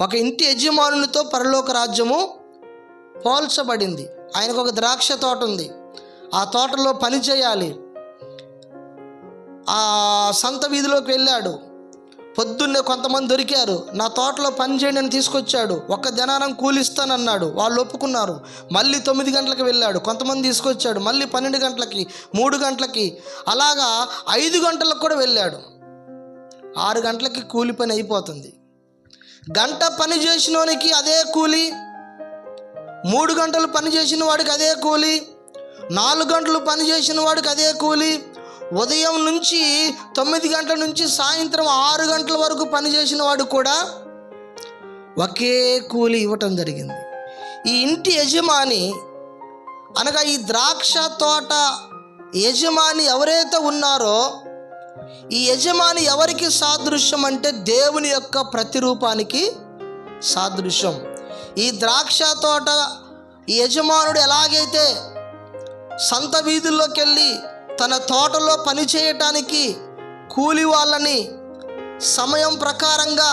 ఒక ఇంటి యజమానునితో పరలోక రాజ్యము పోల్చబడింది. ఆయనకు ఒక ద్రాక్ష తోట ఉంది. ఆ తోటలో పని చేయాలి. ఆ సంత వీధిలోకి వెళ్ళాడు. పొద్దున్నే కొంతమంది దొరికారు. నా తోటలో పని చేయండి అని తీసుకొచ్చాడు. ఒక్క దినారం కూలిస్తానన్నాడు. వాళ్ళు ఒప్పుకున్నారు. మళ్ళీ తొమ్మిది గంటలకు వెళ్ళాడు. కొంతమంది తీసుకొచ్చాడు. మళ్ళీ పన్నెండు గంటలకి మూడు గంటలకి అలాగా ఐదు గంటలకు కూడా వెళ్ళాడు. ఆరు గంటలకి కూలి పని అయిపోతుంది. గంట పని చేసినోనికి అదే కూలి మూడు గంటలు పని చేసిన వాడికి అదే కూలి నాలుగు గంటలు పని చేసిన వాడికి అదే కూలి. ఉదయం నుంచి తొమ్మిది గంటల నుంచి సాయంత్రం ఆరు గంటల వరకు పనిచేసిన వాడు కూడా ఒకే కూలి ఇవ్వటం జరిగింది. ఈ ఇంటి యజమాని అనగా ఈ ద్రాక్ష తోట యజమాని ఎవరైతే ఉన్నారో ఈ యజమాని ఎవరికి సాదృశ్యం అంటే దేవుని యొక్క ప్రతిరూపానికి సాదృశ్యం. ఈ ద్రాక్ష తోట ఈ యజమానుడు ఎలాగైతే సంత వీధుల్లోకి వెళ్ళి తన తోటలో పని చేయటానికి కూలి వాళ్ళని సమయం ప్రకారంగా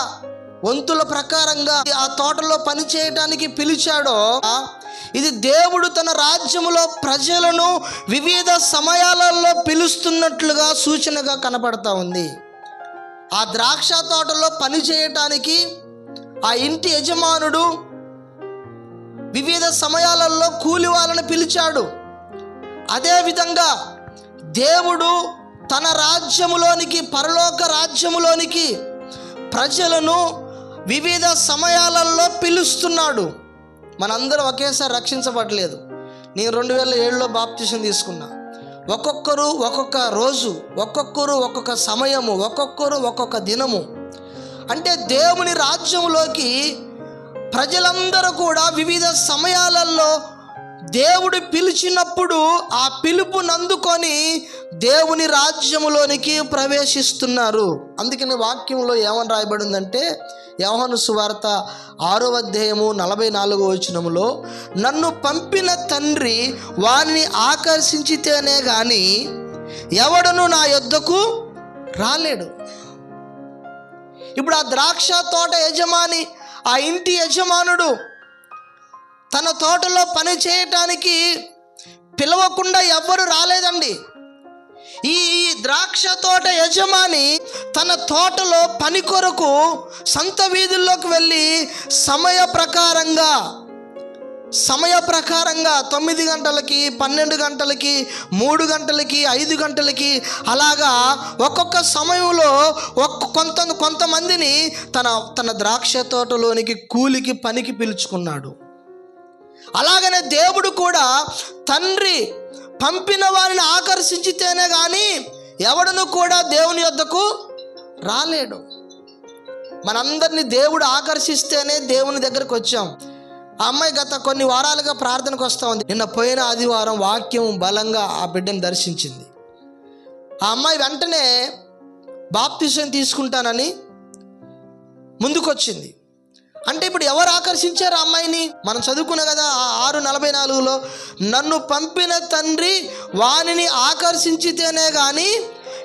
వంతుల ప్రకారంగా ఆ తోటలో పని చేయటానికి పిలిచాడో ఇది దేవుడు తన రాజ్యములో ప్రజలను వివిధ సమయాలలో పిలుస్తున్నట్లుగా సూచనగా కనపడతా ఉంది. ఆ ద్రాక్ష తోటలో పని చేయటానికి ఆ ఇంటి యజమానుడు వివిధ సమయాలలో కూలి వాళ్ళని పిలిచాడు అదేవిధంగా దేవుడు తన రాజ్యములోనికి పరలోక రాజ్యములోనికి ప్రజలను వివిధ సమయాలలో పిలుస్తున్నాడు. మనందరం ఒకేసారి రక్షించబడలేదు. నేను రెండు వేల ఏడులో బాప్తిసం తీసుకున్నా. ఒక్కొక్కరు ఒక్కొక్క రోజు ఒక్కొక్కరు ఒక్కొక్క సమయము ఒక్కొక్కరు ఒక్కొక్క దినము. అంటే దేవుని రాజ్యంలోకి ప్రజలందరూ కూడా వివిధ సమయాలలో దేవుడు పిలిచినప్పుడు ఆ పిలుపునందుకొని దేవుని రాజ్యములోనికి ప్రవేశిస్తున్నారు. అందుకని వాక్యంలో ఏమని రాయబడిందంటే యవహను సువార్త ఆరో అధ్యాయము నలభై నాలుగో వచనములో నన్ను పంపిన తండ్రి వారిని ఆకర్షించితేనే కానీ ఎవడను నా యొద్దకు రాలేడు. ఇప్పుడు ఆ ద్రాక్ష తోట యజమాని ఆ ఇంటి యజమానుడు తన తోటలో పని చేయటానికి పిలవకుండా ఎవ్వరు రాలేదండి. ఈ ద్రాక్ష తోట యజమాని తన తోటలో పని కొరకు సంత వీధుల్లోకి వెళ్ళి సమయ ప్రకారంగా సమయ ప్రకారంగా తొమ్మిది గంటలకి పన్నెండు గంటలకి మూడు గంటలకి ఐదు గంటలకి అలాగా ఒక్కొక్క సమయంలో ఒక్క కొంత కొంతమందిని తన తన ద్రాక్ష తోటలోనికి కూలికి పనికి పిలుచుకున్నాడు. అలాగనే దేవుడు కూడా తండ్రి పంపిన వారిని ఆకర్షించితేనే కానీ ఎవడను కూడా దేవుని యొద్దకు రాలేడు. మనందరినీ దేవుడు ఆకర్షిస్తేనే దేవుని దగ్గరకు వచ్చాం. ఆ అమ్మాయి గత కొన్ని వారాలుగా ప్రార్థనకు వస్తూ ఉంది. నిన్న పోయిన ఆదివారం వాక్యం బలంగా ఆ బిడ్డను దర్శించింది. ఆ అమ్మాయి వెంటనే బాప్తిసం తీసుకుంటానని ముందుకొచ్చింది. అంటే ఇప్పుడు ఎవరు ఆకర్షించారు అమ్మాయిని? మనం చదువుకున్నాం కదా ఆ ఆరు నలభై నాలుగులో నన్ను పంపిన తండ్రి వానిని ఆకర్షించితేనే కానీ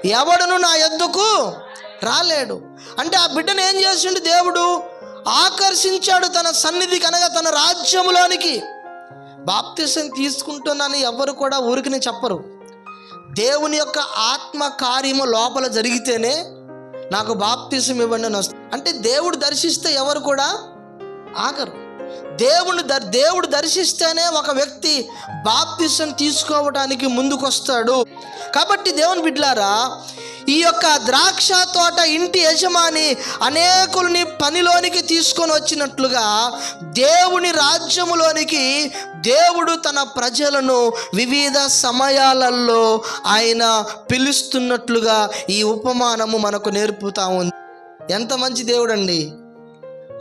ఎవడును నా ఎద్దుకు రాలేడు. అంటే ఆ బిడ్డను ఏం చేసిండు దేవుడు? ఆకర్షించాడు తన సన్నిధికి అనగా తన రాజ్యంలోనికి బాప్తిసం తీసుకుంటున్నాను ఎవరు కూడా ఊరికినే చెప్పరు. దేవుని యొక్క ఆత్మ కార్యము లోపల జరిగితేనే నాకు బాప్తిసం ఇవ్వండి అని వస్తుంది. అంటే దేవుడు దర్శిస్తే ఎవరు కూడా ఆగరు. దేవుని దర్ దేవుడు దర్శిస్తేనే ఒక వ్యక్తి బాప్తిసం తీసుకోవడానికి ముందుకొస్తాడు. కాబట్టి దేవుని బిడ్లారా ఈ యొక్క ద్రాక్ష తోట ఇంటి యజమాని అనేకుల్ని పనిలోనికి తీసుకొని వచ్చినట్లుగా దేవుని రాజ్యములోనికి దేవుడు తన ప్రజలను వివిధ సమయాలలో ఆయన పిలుస్తున్నట్లుగా ఈ ఉపమానము మనకు నేర్పుతా ఉంది. ఎంత మంచి దేవుడు అండి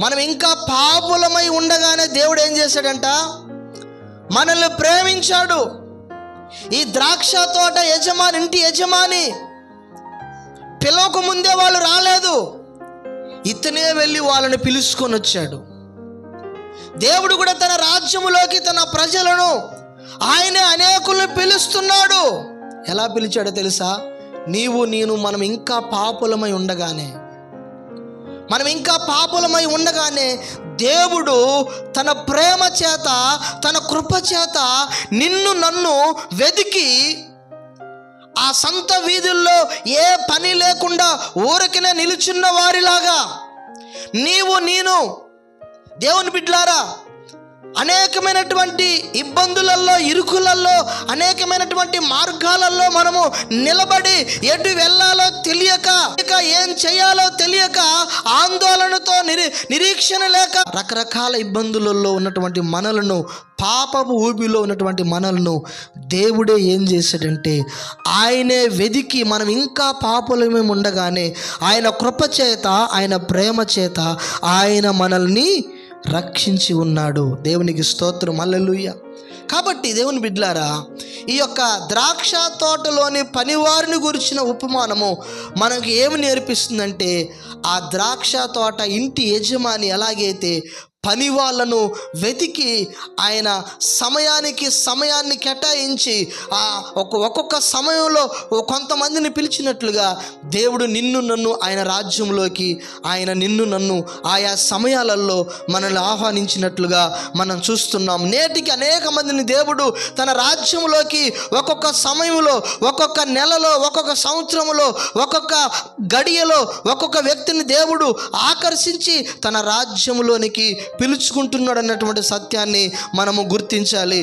మనం ఇంకా పాపులమై ఉండగానే దేవుడు ఏం చేశాడంట? మనల్ని ప్రేమించాడు. ఈ ద్రాక్ష తోట యజమాని ఇంటి యజమాని పిలవక ముందే వాళ్ళు రాలేదు. ఇతనే వెళ్ళి వాళ్ళని పిలుచుకొని వచ్చాడు. దేవుడు కూడా తన రాజ్యములోకి తన ప్రజలను ఆయనే అనేకులను పిలుస్తున్నాడు. ఎలా పిలిచాడో తెలుసా? నీవు నేను మనం ఇంకా పాపులమై ఉండగానే మనం ఇంకా పాపులమై ఉండగానే దేవుడు తన ప్రేమ చేత తన కృప చేత నిన్ను నన్ను వెతికి ఆ సంత వీధుల్లో ఏ పని లేకుండా ఊరికినే నిలుచున్న వారిలాగా నీవు నేను దేవుని బిడ్లారా అనేకమైనటువంటి ఇబ్బందులలో ఇరుకులలో అనేకమైనటువంటి మార్గాలలో మనము నిలబడి ఎటు వెళ్ళాలో తెలియక ఇక ఏం చేయాలో తెలియక ఆందోళనతో నిరీ నిరీక్షణ లేక రకరకాల ఇబ్బందులలో ఉన్నటువంటి మనలను పాపపు ఊబిలో ఉన్నటువంటి మనలను దేవుడే ఏం చేశాడంటే ఆయనే వెదికి మనం ఇంకా పాపలమే ఉండగానే ఆయన కృప చేత ఆయన ప్రేమ చేత ఆయన మనల్ని రక్షించి ఉన్నాడు. దేవునికి స్తోత్రం. అల్లెలుయ్య కాబట్టి దేవుని బిడ్లారా ఈ యొక్క ద్రాక్ష తోటలోని పనివారిని గురించిన ఉపమానము మనకు ఏమి నేర్పిస్తుందంటే ఆ ద్రాక్ష తోట ఇంటి యజమాని ఎలాగైతే పని వాళ్ళను వెతికి ఆయన సమయానికి సమయాన్ని కేటాయించి ఆ ఒక్కొక్క సమయంలో కొంతమందిని పిలిచినట్లుగా దేవుడు నిన్ను నన్ను ఆయన రాజ్యంలోకి ఆయన నిన్ను నన్ను ఆయా సమయాలలో మనల్ని ఆహ్వానించినట్లుగా మనం చూస్తున్నాం. నేటికి అనేక మందిని దేవుడు తన రాజ్యంలోకి ఒక్కొక్క సమయంలో ఒక్కొక్క నెలలో ఒక్కొక్క సంవత్సరంలో ఒక్కొక్క గడియలో ఒక్కొక్క వ్యక్తిని దేవుడు ఆకర్షించి తన రాజ్యంలోనికి పిలుచుకుంటున్నాడు అన్నటువంటి సత్యాన్ని మనము గుర్తించాలి.